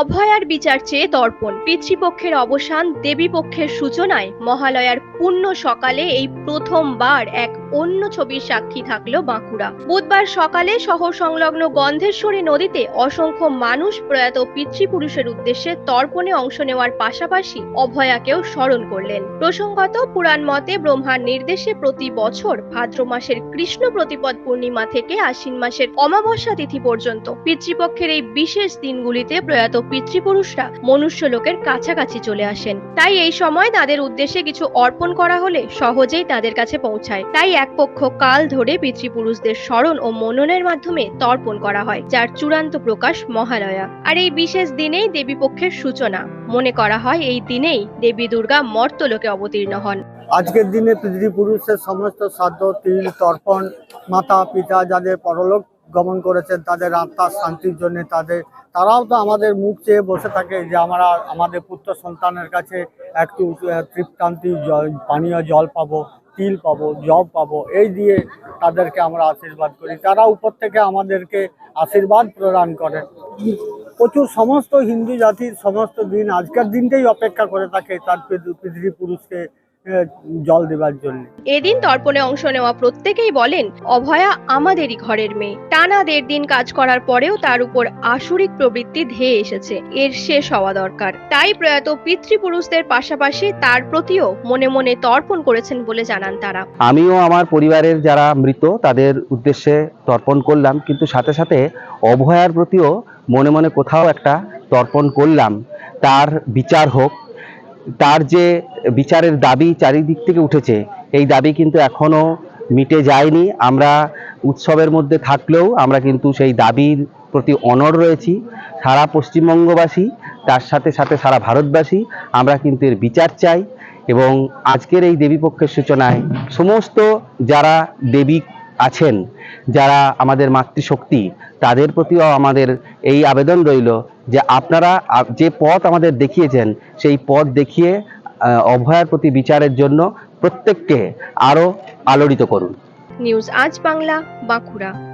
অভয়ার বিচার চেয়ে তর্পণ। পিতৃপক্ষের অবসান দেবী পক্ষের সূচনায় মহালয়ার পূর্ণ সকালে এই প্রথমবার এক অন্য ছবির সাক্ষী থাকল বাঁকুড়া। বুধবার সকালে শহর সংলগ্ন গন্ধেশ্বরী নদীতে অসংখ্য মানুষ প্রয়াত পিতৃপুরুষের উদ্দেশ্যে তর্পণে অংশ নেওয়ার পাশাপাশি অভয়াকেও স্মরণ করলেন। প্রসঙ্গত, পুরাণ মতে ব্রহ্মার নির্দেশে প্রতি বছর ভাদ্র মাসের কৃষ্ণ প্রতিপদ পূর্ণিমা থেকে আশ্বিন মাসের অমাবস্যা তিথি পর্যন্ত পিতৃপক্ষের এই বিশেষ দিনগুলিতে প্রয়াত পিতৃপুরুষরা মনুষ্য লোকের কাছাকাছি চলে আসেন। তাই এই সময় তাদের উদ্দেশ্যে কিছু অর্পণ করা হলে সহজেই তাদের কাছে পৌঁছায়। তাই এক পক্ষ কাল ধরে পিতৃপুরুষদের স্মরণ ও মননের মাধ্যমে তর্পণ করা হয়, যার চূড়ান্ত প্রকাশ মহালয়া। আর এই বিশেষ দিনেই দেবী পক্ষের সূচনা। মনে করা হয় এই দিনেই দেবী দুর্গা মর্তলোকে অবতীর্ণ হন। আজকের দিনে পিতৃপুরুষের সমস্ত শ্রাদ্ধ, তিল, তর্পণ মাতা, পিতা যাদের পরলোক গমন করেছেন, তাদের আত্মার শান্তির জন্য তাদের তারাও তো আমাদের মুখ চেয়ে বসে থাকে যে আমরা আমাদের পুত্র সন্তানের কাছে একটু তৃপ্তান্তি পানীয় জল পাবো, তিল পাবো, জব পাবো, এই দিয়ে তাদেরকে আমরা আশীর্বাদ করি। তারা উপর থেকে আমাদেরকে আশীর্বাদ প্রদান করে। প্রচুর সমস্ত হিন্দু জাতির সমস্ত দিন আজকের দিনটাই অপেক্ষা করে থাকে তার পিতৃ- পিতৃপুরুষকে জল দেবার জন্য। এদিন তর্পণে অংশ নেওয়া প্রত্যেকেই বলেন অভয়া আমাদেরই ঘরের মেয়ে। টানা দেড় দিন কাজ করার পরেও তার উপর আসরিক প্রবৃত্তি ধেয়ে এসেছে। এর শেষ হওয়া দরকার। তাই প্রয়াত পিতৃপুরুষদের পাশাপাশি তার প্রতিও মনে মনে তর্পণ করেছেন বলে জানান তারা। আমিও আমার পরিবারের যারা মৃত তাদের উদ্দেশ্যে তর্পণ করলাম। কিন্তু সাথে সাথে অভয়ার প্রতিও মনে মনে কোথাও একটা তর্পণ করলাম। তার বিচার হোক তার যে বিচারের দাবি চারিদিক থেকে উঠেছে, এই দাবি কিন্তু এখনও মিটে যায়নি। আমরা উৎসবের মধ্যে থাকলেও আমরা কিন্তু সেই দাবির প্রতি অনড় রয়েছি। সারা পশ্চিমবঙ্গবাসী, তার সাথে সাথে সারা ভারতবাসী, আমরা কিন্তু এর বিচার চাই এবং আজকের এই দেবীপক্ষের সূচনায় সমস্ত যারা দেবী আছেন, যারা আমাদের মাতৃশক্তি, তাদের প্রতিও আমাদের এই আবেদন রইল যে আপনারা যে পথ আমাদের দেখিয়েছেন, সেই পথ দেখিয়ে অভয়ার প্রতি বিচারের জন্য প্রত্যেককে আরও আলোড়িত করুন। নিউজ আজ বাংলা, বাঁকুড়া।